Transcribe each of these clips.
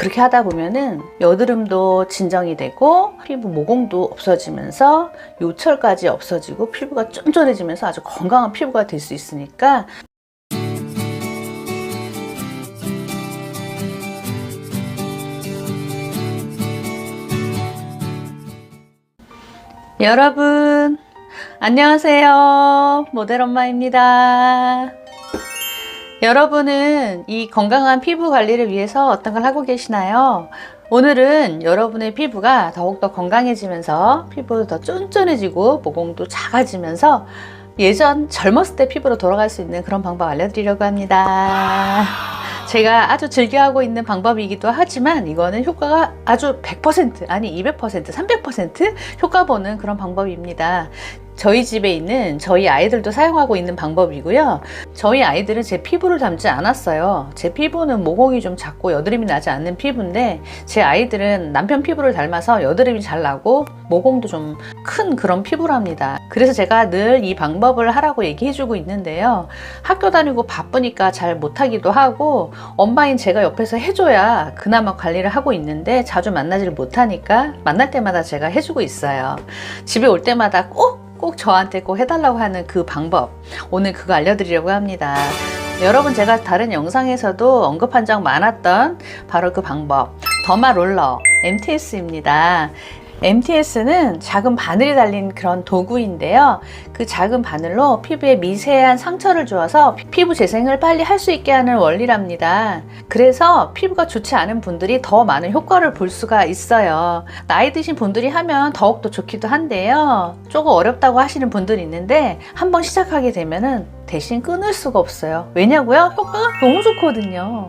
그렇게 하다 보면은 여드름도 진정이 되고 피부 모공도 없어지면서 요철까지 없어지고 피부가 쫀쫀해지면서 아주 건강한 피부가 될 수 있으니까 여러분 안녕하세요. 모델 엄마입니다 여러분은 이 건강한 피부 관리를 위해서 어떤 걸 하고 계시나요? 오늘은 여러분의 피부가 더욱더 건강해지면서 피부도 더 쫀쫀해지고 모공도 작아지면서 예전 젊었을 때 피부로 돌아갈 수 있는 그런 방법 알려드리려고 합니다. 제가 아주 즐겨하고 있는 방법이기도 하지만 이거는 효과가 아주 100% 아니 200% 300% 효과 보는 그런 방법입니다. 저희 집에 있는 저희 아이들도 사용하고 있는 방법이고요. 저희 아이들은 제 피부를 닮지 않았어요. 제 피부는 모공이 좀 작고 여드름이 나지 않는 피부인데 제 아이들은 남편 피부를 닮아서 여드름이 잘 나고 모공도 좀 큰 그런 피부랍니다. 그래서 제가 늘 이 방법을 하라고 얘기해주고 있는데요. 학교 다니고 바쁘니까 잘 못하기도 하고 엄마인 제가 옆에서 해줘야 그나마 관리를 하고 있는데 자주 만나지를 못하니까 만날 때마다 제가 해주고 있어요. 집에 올 때마다 꼭 꼭 저한테 꼭 해달라고 하는 그 방법 오늘 그거 알려드리려고 합니다. 여러분 제가 다른 영상에서도 언급한 적 많았던 바로 그 방법 더마 롤러 MTS입니다. MTS는 작은 바늘이 달린 그런 도구인데요. 그 작은 바늘로 피부에 미세한 상처를 주어서 피부 재생을 빨리 할 수 있게 하는 원리랍니다. 그래서 피부가 좋지 않은 분들이 더 많은 효과를 볼 수가 있어요. 나이 드신 분들이 하면 더욱더 좋기도 한데요. 조금 어렵다고 하시는 분들이 있는데 한번 시작하게 되면은 대신 끊을 수가 없어요. 왜냐고요? 효과가 너무 좋거든요.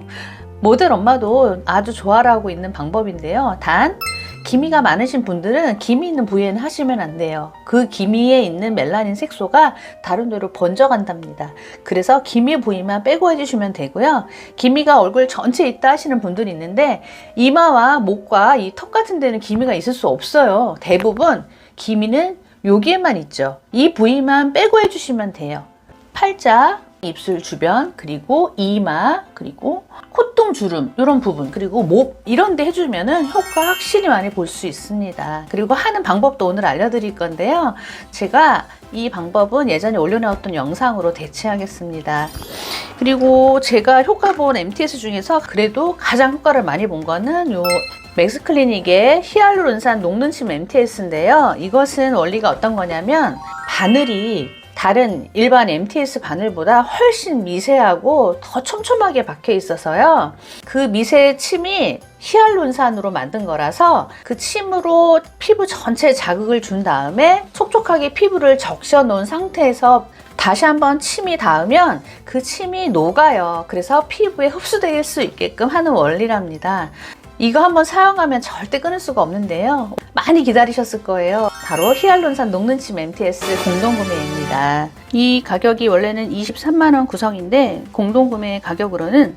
모델 엄마도 아주 좋아하고 있는 방법인데요. 단 기미가 많으신 분들은 기미 있는 부위에는 하시면 안 돼요. 그 기미에 있는 멜라닌 색소가 다른 데로 번져간답니다. 그래서 기미 부위만 빼고 해주시면 되고요. 기미가 얼굴 전체에 있다 하시는 분들이 있는데 이마와 목과 이 턱 같은 데는 기미가 있을 수 없어요. 대부분 기미는 여기에만 있죠. 이 부위만 빼고 해주시면 돼요. 팔자, 입술 주변, 그리고 이마, 그리고 콧등 주름 이런 부분, 그리고 목 이런 데 해주면 은 효과 확실히 많이 볼 수 있습니다. 그리고 하는 방법도 오늘 알려드릴 건데요. 제가 이 방법은 예전에 올려놓았던 영상으로 대체하겠습니다. 그리고 제가 효과 본 MTS 중에서 그래도 가장 효과를 많이 본 거는 요 맥스클리닉의 히알루론산 녹는 침 MTS인데요. 이것은 원리가 어떤 거냐면 바늘이 다른 일반 MTS 바늘보다 훨씬 미세하고 더 촘촘하게 박혀 있어서요. 그 미세 침이 히알론산으로 만든 거라서 그 침으로 피부 전체에 자극을 준 다음에 촉촉하게 피부를 적셔 놓은 상태에서 다시 한번 침이 닿으면 그 침이 녹아요. 그래서 피부에 흡수될 수 있게끔 하는 원리랍니다. 이거 한번 사용하면 절대 끊을 수가 없는데요. 많이 기다리셨을 거예요. 바로 히알론산 녹는침 MTS 공동구매입니다. 이 가격이 원래는 23만원 구성인데 공동구매 가격으로는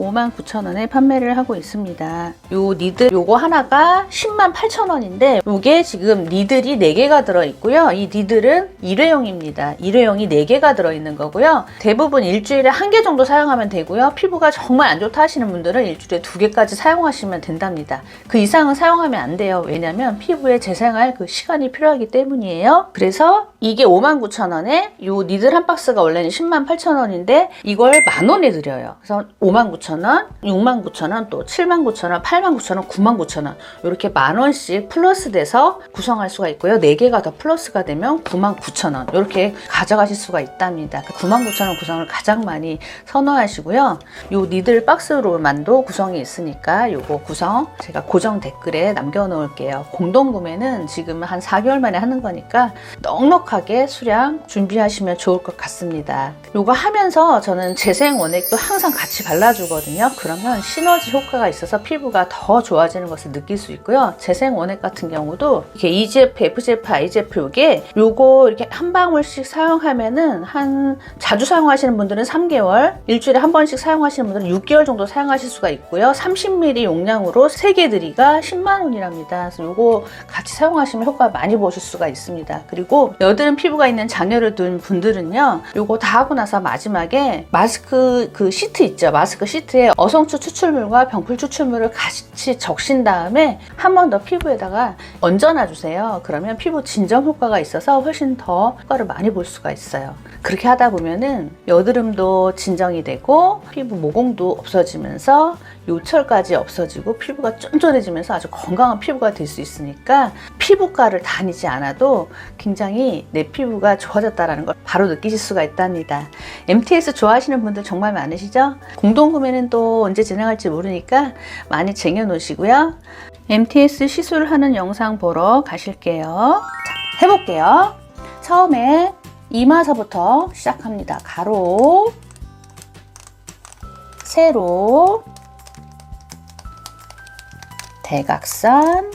59,000원에 판매를 하고 있습니다. 요 니들 요거 하나가 10만 8천원인데 요게 지금 니들이 4개가 들어있고요. 이 니들은 일회용입니다. 일회용이 4개가 들어있는 거고요. 대부분 일주일에 한개 정도 사용하면 되고요. 피부가 정말 안 좋다 하시는 분들은 일주일에 두 개까지 사용하시면 된답니다. 그 이상은 사용하면 안 돼요. 왜냐면 피부에 재생할 그 시간이 필요하기 때문이에요. 그래서 이게 59,000원에 요 니들 한 박스가 원래는 10만 8천원인데 이걸 만 원에 드려요. 그래서 59,000원, 69,000원, 또 79,000원, 89,000원, 99,000원 이렇게 만 원씩 플러스 돼서 구성할 수가 있고요. 4개가 더 플러스가 되면 99,000원 이렇게 가져가실 수가 있답니다. 그 99,000원 구성을 가장 많이 선호하시고요. 요 니들 박스로만도 구성이 있으니까 요거 구성 제가 고정 댓글에 남겨 놓을게요. 공동 구매는 지금 한 4개월 만에 하는 거니까 넉넉하게 수량 준비하시면 좋을 것 같습니다. 요거 하면서 저는 재생 원액도 항상 같이 발라주 거든요. 그러면 시너지 효과가 있어서 피부가 더 좋아지는 것을 느낄 수 있고요. 재생 원액 같은 경우도 이렇게 EGF, FGF, IGF 요게 요거 이렇게 한 방울씩 사용하면은 한 자주 사용하시는 분들은 3개월, 일주일에 한 번씩 사용하시는 분들은 6개월 정도 사용하실 수가 있고요. 30ml 용량으로 3개 들이가 10만 원이랍니다. 그래서 요거 같이 사용하시면 효과 많이 보실 수가 있습니다. 그리고 여드름 피부가 있는 자녀를 둔 분들은요. 요거 다 하고 나서 마지막에 마스크 그 시트 있죠. 마스크 시트 시트에 어성초 추출물과 병풀 추출물을 같이 적신 다음에 한 번 더 피부에다가 얹어놔 주세요. 그러면 피부 진정 효과가 있어서 훨씬 더 효과를 많이 볼 수가 있어요. 그렇게 하다 보면은 여드름도 진정이 되고 피부 모공도 없어지면서 요철까지 없어지고 피부가 쫀쫀해지면서 아주 건강한 피부가 될 수 있으니까 피부과를 다니지 않아도 굉장히 내 피부가 좋아졌다는 걸 바로 느끼실 수가 있답니다. MTS 좋아하시는 분들 정말 많으시죠? 공동구매는 또 언제 진행할지 모르니까 많이 쟁여놓으시고요. MTS 시술하는 영상 보러 가실게요. 자, 해볼게요. 처음에 이마서부터 시작합니다. 가로, 세로, 대각선.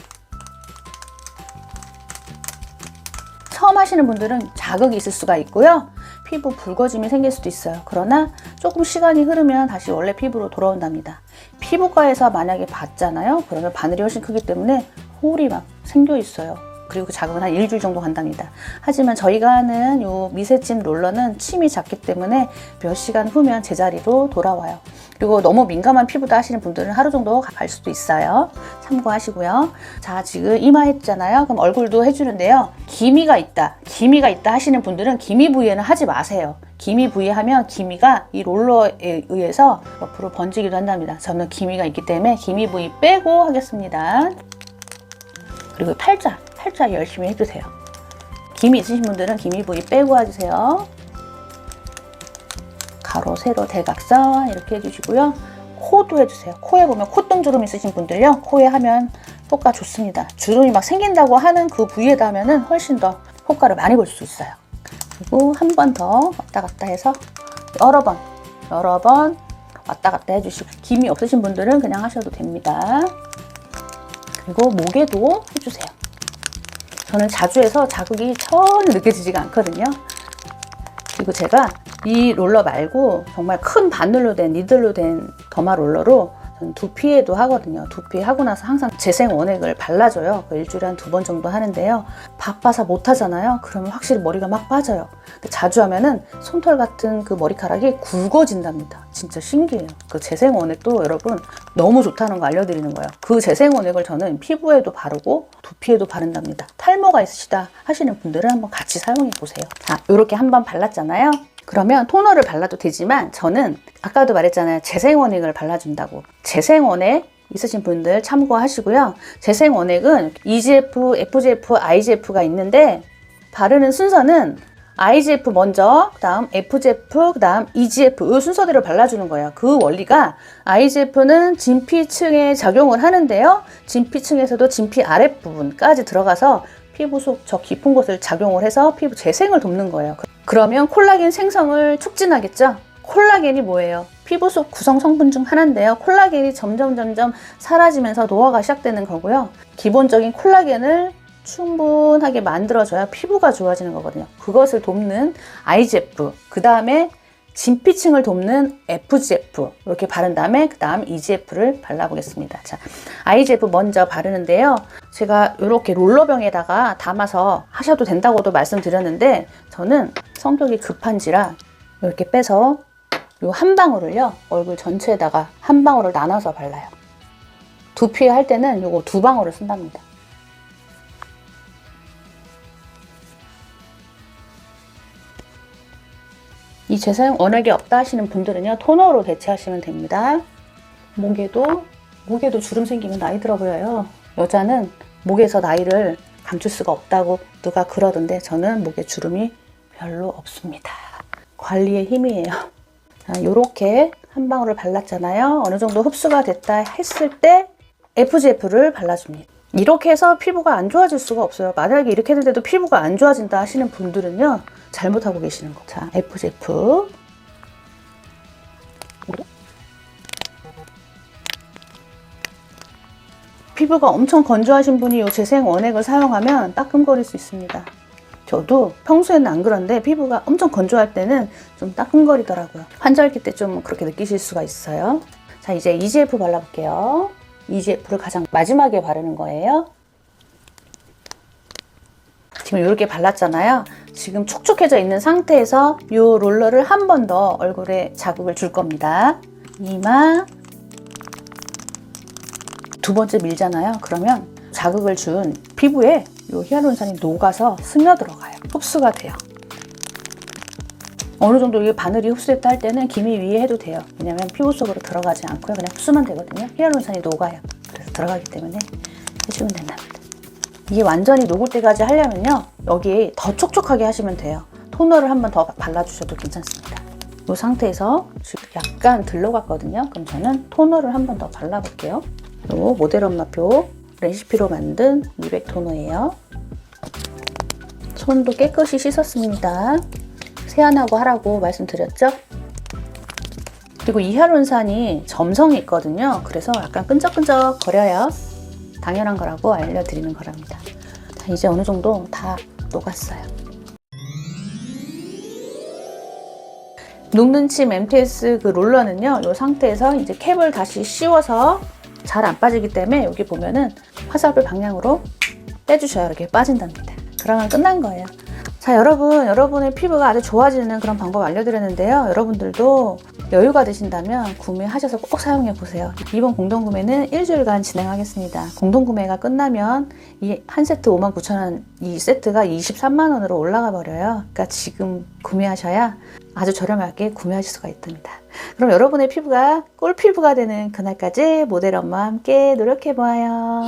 처음 하시는 분들은 자극이 있을 수가 있고요. 피부 붉어짐이 생길 수도 있어요. 그러나 조금 시간이 흐르면 다시 원래 피부로 돌아온답니다. 피부과에서 만약에 봤잖아요. 그러면 바늘이 훨씬 크기 때문에 홀이 막 생겨 있어요. 그리고 그 자극은 한 일주일 정도 간답니다. 하지만 저희가 하는 요 미세찜 롤러는 침이 작기 때문에 몇 시간 후면 제자리로 돌아와요. 그리고 너무 민감한 피부다 하시는 분들은 하루 정도 갈 수도 있어요. 참고하시고요. 자, 지금 이마 했잖아요. 그럼 얼굴도 해주는데요. 기미가 있다. 기미가 있다 하시는 분들은 기미 부위에는 하지 마세요. 기미 부위 하면 기미가 이 롤러에 의해서 옆으로 번지기도 한답니다. 저는 기미가 있기 때문에 기미 부위 빼고 하겠습니다. 그리고 팔자, 팔자 열심히 해주세요. 기미 있으신 분들은 기미 부위 빼고 해주세요. 가로, 세로, 대각선 이렇게 해주시고요. 코도 해주세요. 코에 보면 콧등주름 있으신 분들요. 코에 하면 효과 좋습니다. 주름이 막 생긴다고 하는 그 부위에다 하면은 훨씬 더 효과를 많이 볼 수 있어요. 그리고 한 번 더 왔다 갔다 해서 여러 번, 여러 번 왔다 갔다 해주시고 김이 없으신 분들은 그냥 하셔도 됩니다. 그리고 목에도 해주세요. 저는 자주 해서 자극이 전혀 느껴지지가 않거든요. 그리고 제가 이 롤러 말고 정말 큰 바늘로 된 니들로 된 더마 롤러로 두피에도 하거든요. 두피 하고 나서 항상 재생 원액을 발라줘요. 그 일주일에 한 두 번 정도 하는데요. 바빠서 못 하잖아요. 그러면 확실히 머리가 막 빠져요. 자주 하면은 솜털 같은 그 머리카락이 굵어진답니다. 진짜 신기해요. 그 재생 원액도 여러분 너무 좋다는 거 알려드리는 거예요. 그 재생 원액을 저는 피부에도 바르고 두피에도 바른답니다. 탈모가 있으시다 하시는 분들은 한번 같이 사용해 보세요. 자, 이렇게 한번 발랐잖아요. 그러면 토너를 발라도 되지만 저는 아까도 말했잖아요. 재생원액을 발라준다고. 재생원액 있으신 분들 참고하시고요. 재생원액은 EGF, FGF, IGF가 있는데 바르는 순서는 IGF 먼저, 그 다음 FGF, 그 다음 EGF 이 순서대로 발라주는 거예요. 그 원리가 IGF는 진피층에 작용을 하는데요. 진피층에서도 진피 아랫부분까지 들어가서 피부 속 저 깊은 곳을 작용을 해서 피부 재생을 돕는 거예요. 그러면 콜라겐 생성을 촉진하겠죠? 콜라겐이 뭐예요? 피부 속 구성 성분 중 하나인데요. 콜라겐이 점점 점점 사라지면서 노화가 시작되는 거고요. 기본적인 콜라겐을 충분하게 만들어줘야 피부가 좋아지는 거거든요. 그것을 돕는 IGF, 그 다음에 진피층을 돕는 FGF 이렇게 바른 다음에 그 다음 EGF를 발라보겠습니다. 자, IGF 먼저 바르는데요. 제가 이렇게 롤러병에다가 담아서 하셔도 된다고도 말씀드렸는데 저는 성격이 급한지라 이렇게 빼서 이 한 방울을요 얼굴 전체에다가 한 방울을 나눠서 발라요. 두피에 할 때는 이거 두 방울을 쓴답니다. 이 재사용 원액이 없다 하시는 분들은요 토너로 대체하시면 됩니다. 목에도 목에도 주름 생기면 나이 들어 보여요. 여자는 목에서 나이를 감출 수가 없다고 누가 그러던데 저는 목에 주름이 별로 없습니다. 관리의 힘이에요. 이렇게 한 방울을 발랐잖아요. 어느 정도 흡수가 됐다 했을 때 FGF를 발라줍니다. 이렇게 해서 피부가 안 좋아질 수가 없어요. 만약에 이렇게 했는데도 피부가 안 좋아진다 하시는 분들은요. 잘못하고 계시는 거. 자, FGF. 피부가 엄청 건조하신 분이 이 재생 원액을 사용하면 따끔거릴 수 있습니다. 저도 평소에는 안 그런데 피부가 엄청 건조할 때는 좀 따끔거리더라고요. 환절기 때 좀 그렇게 느끼실 수가 있어요. 자, 이제 EGF 발라볼게요. EGF를 가장 마지막에 바르는 거예요. 지금 이렇게 발랐잖아요. 지금 촉촉해져 있는 상태에서 이 롤러를 한 번 더 얼굴에 자극을 줄 겁니다. 이마 두 번째 밀잖아요. 그러면 자극을 준 피부에 이 히알루론산이 녹아서 스며 들어가요. 흡수가 돼요. 어느 정도 이게 바늘이 흡수됐다 할 때는 기미 위에 해도 돼요. 왜냐면 피부 속으로 들어가지 않고요. 그냥 흡수만 되거든요. 히알루론산이 녹아요. 그래서 들어가기 때문에 해주면 된답니다. 이게 완전히 녹을 때까지 하려면요. 여기 더 촉촉하게 하시면 돼요. 토너를 한 번 더 발라주셔도 괜찮습니다. 이 상태에서 약간 들러갔거든요. 그럼 저는 토너를 한 번 더 발라볼게요. 이 모델 엄마표 레시피로 만든 미백 토너예요. 손도 깨끗이 씻었습니다. 세안하고 하라고 말씀드렸죠? 그리고 이하론산이 점성이 있거든요. 그래서 약간 끈적끈적 거려요. 당연한 거라고 알려드리는 거랍니다. 자, 이제 어느 정도 다 녹았어요. 녹는 침 MTS 그 롤러는요, 이 상태에서 이제 캡을 다시 씌워서 잘 안 빠지기 때문에 여기 보면은 화살표 방향으로 빼주셔야 이렇게 빠진답니다. 그러면 끝난 거예요. 자, 여러분, 여러분의 피부가 아주 좋아지는 그런 방법 알려드렸는데요. 여러분들도 여유가 되신다면 구매하셔서 꼭 사용해 보세요. 이번 공동구매는 일주일간 진행하겠습니다. 공동구매가 끝나면 이 한 세트 59,000원, 이 세트가 23만원으로 올라가 버려요. 그러니까 지금 구매하셔야 아주 저렴하게 구매하실 수가 있답니다. 그럼 여러분의 피부가 꿀피부가 되는 그날까지 모델 엄마와 함께 노력해 보아요.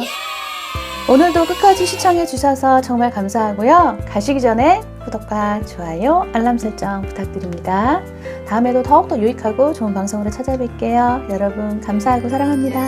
오늘도 끝까지 시청해 주셔서 정말 감사하고요. 가시기 전에 구독과 좋아요, 알람 설정 부탁드립니다. 다음에도 더욱더 유익하고 좋은 방송으로 찾아뵐게요. 여러분 감사하고 사랑합니다.